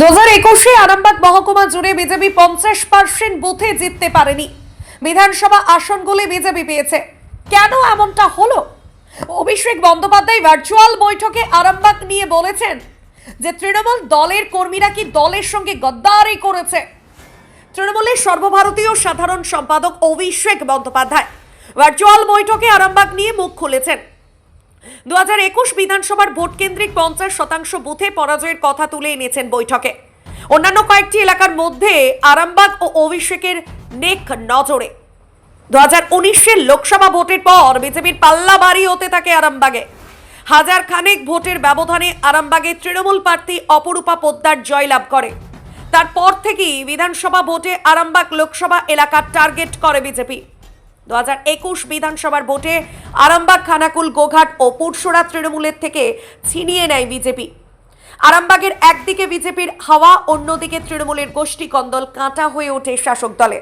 দু হাজার একুশে আরামবাগ মহকুমা জুড়ে বিজেপি পঞ্চাশ পার্সেন্ট বুথে জিততে পারেনি। বিধানসভা আসনগুলি পেয়েছে। কেন এমনটা হলো? অভিষেক বন্দ্যোপাধ্যায় ভার্চুয়াল বৈঠকে নিয়ে বলেছেন যে তৃণমূল দলের কর্মীরা কি দলের সঙ্গে গদ্দারি করেছে। তৃণমূলের সর্বভারতীয় সাধারণ সম্পাদক অভিষেক বন্দ্যোপাধ্যায় ভার্চুয়াল বৈঠকে আরামবাগ নিয়ে মুখ খুলেছেন। দু হাজার একুশ বিধানসভার ভোট কেন্দ্রিক পঞ্চাশ শতাংশ বুথে পরাজয়ের কথা তুলে এনেছেন বৈঠকে। অন্যান্য কয়েকটি এলাকার মধ্যে আরামবাগ ও অভিষেকের নেক নজরে। দু হাজার উনিশের লোকসভা ভোটের পর বিজেপির পাল্লা বাড়ি হতে থাকে আরামবাগে। হাজার খানেক ভোটের ব্যবধানে আরামবাগে তৃণমূল প্রার্থী অপরূপা পোদ্দার জয়লাভ করে। তারপর থেকেই বিধানসভা ভোটে আরামবাগ লোকসভা এলাকার টার্গেট করে বিজেপি। দু হাজার একুশ বিধানসভার ভোটে আরামবাগ, খানাকুল, গোঘাট ও পুরসুরা তৃণমূলের থেকে ছিনিয়ে নেয় বিজেপি। আরামবাগের একদিকে বিজেপির হাওয়া, অন্যদিকে তৃণমূলের গোষ্ঠী কন্দল কাঁটা হয়ে ওঠে শাসক দলে।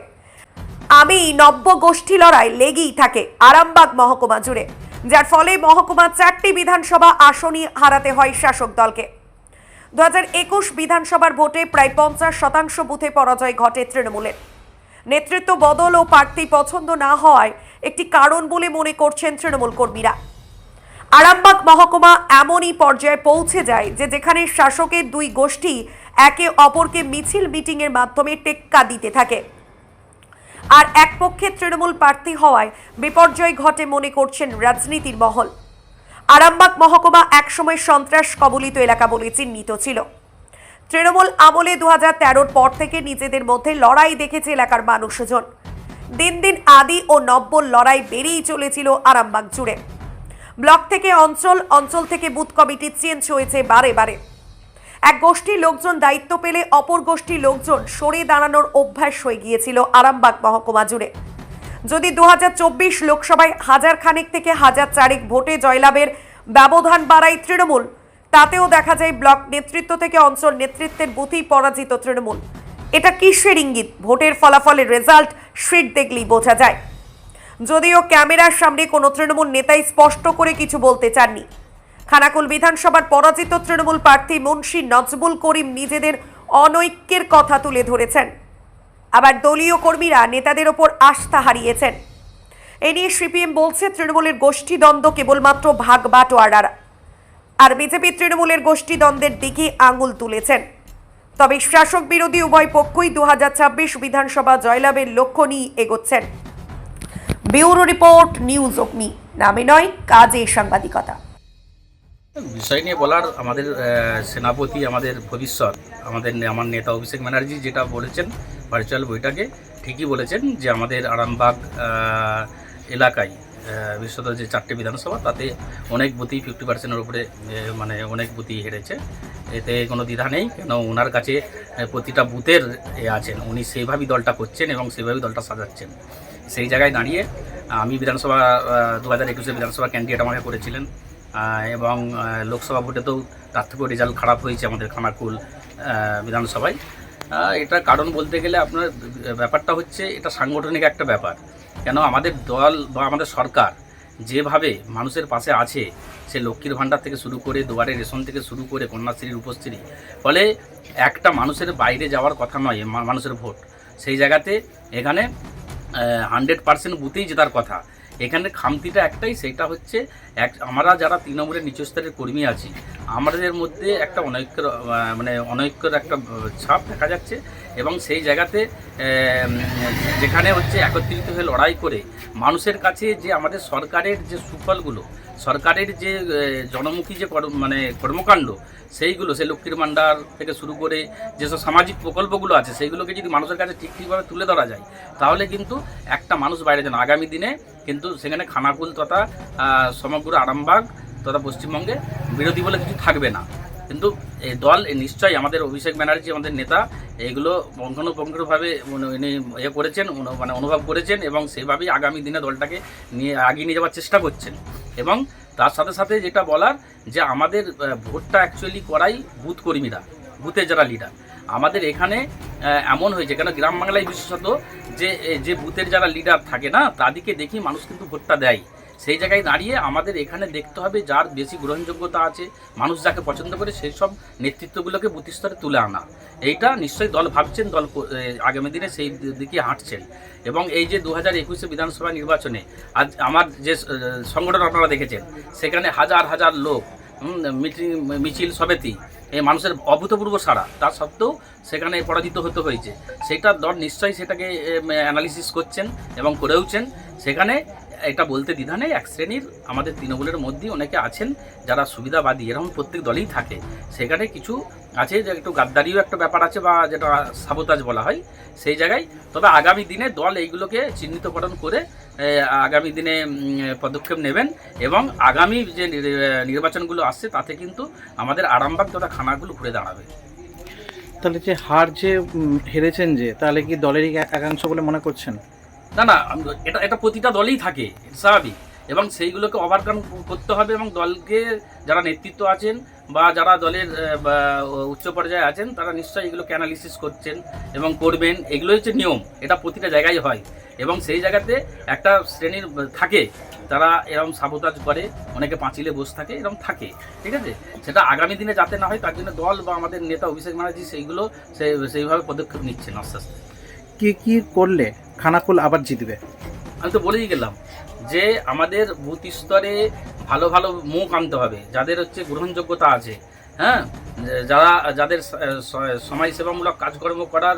আমি নব্য গোষ্ঠী লড়াই লেগেই থাকে আরামবাগ মহকুমা জুড়ে, যার ফলে মহকুমা চারটি বিধানসভা আসনই হারাতে হয় শাসক দলকে। দু হাজার একুশ বিধানসভার ভোটে প্রায় পঞ্চাশ শতাংশ বুথে পরাজয় ঘটে তৃণমূলের। নেতৃত্ব বদল ও প্রার্থী পছন্দ না হওয়ায় একটি কারণ বলে মনে করছেন তৃণমূল কর্মীরা। আরামবাগ মহকুমা এমনই পর্যায়ে পৌঁছে যায় যে যেখানে শাসকের দুই গোষ্ঠী একে অপরকে মিছিল মিটিংয়ের মাধ্যমে টেক্কা দিতে থাকে। আর এক পক্ষে তৃণমূল প্রার্থী হওয়ায় বিপর্যয় ঘটে মনে করছেন রাজনীতির মহল। আরামবাগ মহকুমা একসময় সন্ত্রাস কবলিত এলাকা বলে চিহ্নিত ছিল। তৃণমূল আমলে দু হাজার পর থেকে নিজেদের মধ্যে লড়াই দেখেছে এলাকার মানুষজন। দিন দিন আদি ও নব্য লড়াই বেড়েই চলেছিল আরামবাগ জুড়ে। ব্লক থেকে অঞ্চল অঞ্চল থেকে বুথ কমিটি চেঞ্জ হয়েছে বারে বারে। এক গোষ্ঠীর লোকজন দায়িত্ব পেলে অপর গোষ্ঠীর লোকজন সরে দাঁড়ানোর অভ্যাস হয়ে গিয়েছিল আরামবাগ মহকুমা জুড়ে। যদি দু হাজার চব্বিশ লোকসভায় হাজার খানেক থেকে হাজার চারেক ভোটে জয়লাভের ব্যবধান বাড়ায় তৃণমূল তাতেও দেখা যায় ব্লক নেতৃত্ব থেকে অঞ্চল নেতৃত্বের বুথেই পরাজিত তৃণমূল। এটা কিসের ইঙ্গিত? ভোটের ফলাফলের রেজাল্ট শিট দেখলেই বোঝা যায়। যদিও ক্যামেরার সামনে কোনো তৃণমূল নেতাই স্পষ্ট করে কিছু বলতে চাননি। খানাকুল বিধানসভার পরাজিত তৃণমূল প্রার্থী মুন্সী নজবুল করিম নিজেদের অনৈক্যের কথা তুলে ধরেছেন। আবার দলীয় কর্মীরা নেতাদের ওপর আস্থা হারিয়েছেন। এ নিয়ে সিপিএম বলছে, তৃণমূলের গোষ্ঠীদ্বন্দ্ব কেবলমাত্র ভাগ বাটোয়ারার। আর বিজেপি তৃণমূলের গোষ্ঠী দ্বন্দ্বের দিকে আঙুল তুলেছেন। তবে শাসক বিরোধী উভয় পক্ষই দু হাজার ছাব্বিশ বিধানসভা জয়লাভের লক্ষ্য নিয়ে এগোচ্ছেন। ব্যুরো রিপোর্ট, নিউজ অগ্নি। নামে নয় কাজে সাংবাদিকতা। বিষয় নিয়ে বলার আমাদের সেনাপতি, আমাদের ভবিষ্যৎ, আমাদের আমার নেতা অভিষেক ব্যানার্জি যেটা বলেছেন ভার্চুয়াল বইটাকে, ঠিকই বলেছেন যে আমাদের আরামবাগ এলাকায় বিশেষত যে চারটে বিধানসভা, তাতে অনেক বুথই ফিফটি পার্সেন্টের উপরে মানে অনেক বুথই হেরেছে। এতে কোনো দ্বিধা নেই, কেন ওনার কাছে প্রতিটা বুথের, এ, আছেন। উনি সেইভাবেই দলটা করছেন এবং সেইভাবেই দলটা সাজাচ্ছেন। সেই জায়গায় দাঁড়িয়ে আমি বিধানসভা দু হাজার একুশে বিধানসভা ক্যান্ডিডেট আমাকে করেছিলেন। এবং লোকসভা ভোটেতেও তার থেকেও রেজাল্ট খারাপ হয়েছে আমাদের খানাকুল বিধানসভায়। এটার কারণ বলতে গেলে আপনার ব্যাপারটা হচ্ছে এটা সাংগঠনিক একটা ব্যাপার। কেন আমাদের দল বা আমাদের সরকার যেভাবে মানুষের পাশে আছে, সে লক্ষ্মীর ভাণ্ডার থেকে শুরু করে, দুয়ারে রেশন থেকে শুরু করে, কন্যাশ্রীর উপশ্রী, ফলে একটা মানুষের বাইরে যাওয়ার কথা নয় মানুষের ভোট। সেই জায়গাতে এখানে হান্ড্রেড পার্সেন্ট বুথেই জেতার কথা। এখানে খামতিটা একটাই, সেটা হচ্ছে এক আমরা যারা তৃণমূলের নিচস্তরের কর্মী আছি, আমাদের মধ্যে একটা অনৈক্যর মানে অনৈক্যর একটা ছাপ দেখা যাচ্ছে এবং সেই জায়গাতে যেখানে হচ্ছে একত্রিত হয়ে লড়াই করে মানুষের কাছে যে আমাদের সরকারের যে সুফলগুলো, সরকারের যে জনমুখী যে মানে কর্মকাণ্ড, সেইগুলো সে লক্ষ্মীর ভাণ্ডার থেকে শুরু করে যেসব সামাজিক প্রকল্পগুলো আছে, সেইগুলোকে যদি মানুষের কাছে ঠিক ঠিকভাবে তুলে ধরা যায়, তাহলে কিন্তু একটা মানুষ বাইরে যান, আগামী দিনে কিন্তু সেখানে খানাকুল তথা সমগ্র আরামবাগ তথা পশ্চিমবঙ্গে বিরোধী বলে কিছু থাকবে না। কিন্তু এই দল নিশ্চয়ই আমাদের অভিষেক ব্যানার্জি, আমাদের নেতা, এগুলো পঙ্খানুপঙ্খভাবে উনি ইয়ে করেছেন মানে অনুভব করেছেন এবং সেভাবেই আগামী দিনে দলটাকে নিয়ে, আগিয়ে নিয়ে যাওয়ার চেষ্টা করছেন। এবং তার সাথে সাথে যেটা বলার যে আমাদের ভোটটা অ্যাকচুয়ালি করাই বুথ কর্মীরা, বুথের যারা লিডার আমাদের এখানে এমন হয়েছে, কেন গ্রাম বাংলায় বিশেষত যে যে বুথের যারা লিডার থাকে না, তাদেরকে দেখি মানুষ কিন্তু ভোটটা দেয়। সেই জায়গায় দাঁড়িয়ে আমাদের এখানে দেখতে হবে যার বেশি গ্রহণযোগ্যতা আছে, মানুষ যাকে পছন্দ করে সেই সব নেতৃত্বগুলোকে বুথ স্তরে তুলে আনা। এইটা নিশ্চয়ই দল ভাবছেন, দল আগামী দিনে সেই দিকে হাঁটছেন। এবং এই যে দু হাজার একুশে বিধানসভা নির্বাচনে, আজ আমার যে সংগঠন আপনারা দেখেছেন, সেখানে হাজার হাজার লোক মিটিং, মিছিল সবেতেই এই মানুষের অভূতপূর্ব সাড়া। তা সত্ত্বেও সেখানে পরাজিত হতে হয়েছে। সেটা দল নিশ্চয়ই সেটাকে অ্যানালিসিস করছেন এবং করেওছেন। সেখানে এটা বলতে দ্বিধা নেই, এক শ্রেণির আমাদের তৃণমূলের মধ্যেই অনেকে আছেন যারা সুবিধাবাদী, এরকম প্রত্যেক দলেই থাকে। সেখানে কিছু আছে যে একটু গাদ্দারিও একটা ব্যাপার আছে বা যেটা সাবোতাজ বলা হয়, সেই জায়গায়। তবে আগামী দিনে দল এইগুলোকে চিহ্নিতকরণ করে আগামী দিনে পদক্ষেপ নেবেন এবং আগামী যে নির্বাচনগুলো আসছে, তাতে কিন্তু আমাদের আরামবাগ তথা খানাগুলো ঘুরে দাঁড়াবে। তাহলে যে হার যে হেরেছেন যে, তাহলে কি দলেরই একাংশ বলে মনে করছেন? না না এটা এটা প্রতিটা দলেই থাকে স্বাভাবিক। এবং সেইগুলোকে ওভারকাম করতে হবে এবং দলকে যারা নেতৃত্ব আছেন বা যারা দলের উচ্চ পর্যায়ে আছেন, তারা নিশ্চয়ই এগুলোকে অ্যানালিসিস করছেন এবং করবেন। এগুলো হচ্ছে নিয়ম, এটা প্রতিটা জায়গায় হয়। এবং সেই জায়গাতে একটা শ্রেণির থাকে, তারা এরকম সাবোতাজ করে, অনেকে পাঁচিলে বসে থাকে, এরকম থাকে, ঠিক আছে? সেটা আগামী দিনে যাতে না হয়, তার জন্য দল বা আমাদের নেতা অভিষেক ব্যানার্জি সেইগুলো সেই সেইভাবে পদক্ষেপ নিচ্ছেন আস্তে আস্তে। কী কী করলে খানাকুল আবার জিতবে। আমি তো বলেই গেলাম যে আমাদের বুথ স্তরে ভালো ভালো মুখ আনতে হবে, যাদের হচ্ছে গ্রহণযোগ্যতা আছে হ্যাঁ? যারা, যাদের সমাজ সেবামূলক কাজকর্ম করার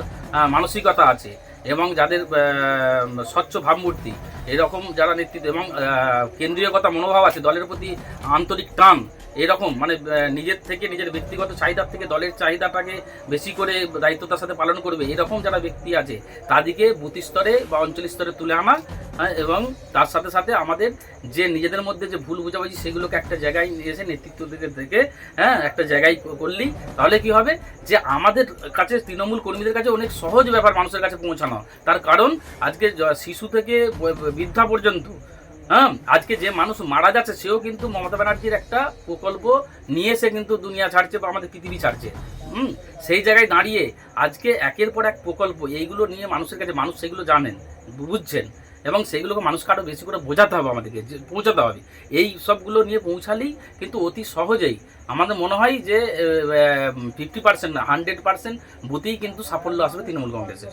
মানসিকতা আছে এবং যাদের স্বচ্ছ ভাবমূর্তি এরকম যারা নেতৃত্ব এবং কেন্দ্রীয়কতা মনোভাব আছে দলের প্রতি আন্তরিক টান এরকম মানে নিজের থেকে নিজের ব্যক্তিগত চাহিদার থেকে দলের চাহিদাটাকে বেশি করে দায়িত্বতার সাথে পালন করবে এরকম যারা ব্যক্তি আছে তাদেরকে বুথ স্তরে বা অঞ্চল স্তরে তুলে আনা হ্যাঁ, এবং তার সাথে সাথে আমাদের যে নিজেদের মধ্যে যে ভুল বোঝাবুঝি সেগুলোকে একটা জায়গায় নিয়ে এসে নেতৃত্ব থেকে থেকে হ্যাঁ একটা জায়গায় করলেই তাহলে কি হবে? যে আমাদের কাছে তৃণমূল কর্মীদের কাছে অনেক সহজ ব্যাপার মানুষের কাছে পৌঁছানো। তার কারণ আজকে শিশু থেকে বৃদ্ধা পর্যন্ত হ্যাঁ? আজকে যে মানুষ মারা যাচ্ছে, সেও কিন্তু মমতা ব্যানার্জির একটা প্রকল্প নিয়ে এসে কিন্তু দুনিয়া ছাড়ছে বা আমাদের পৃথিবী ছাড়ছে। হুম? সেই জায়গায় দাঁড়িয়ে আজকে একের পর এক প্রকল্প, এইগুলো নিয়ে মানুষের কাছে, মানুষ সেগুলো জানেন, বুঝছেন, এবং সেইগুলোকে মানুষকে আরও বেশি করে বোঝাতে হবে আমাদেরকে পৌঁছাতে হবে। এই সবগুলো নিয়ে পৌঁছালেই কিন্তু অতি সহজেই আমাদের মনে হয় যে ফিফটি পার্সেন্ট না হান্ড্রেড পার্সেন্ট বুথেই কিন্তু সাফল্য আসবে তৃণমূল কংগ্রেসের।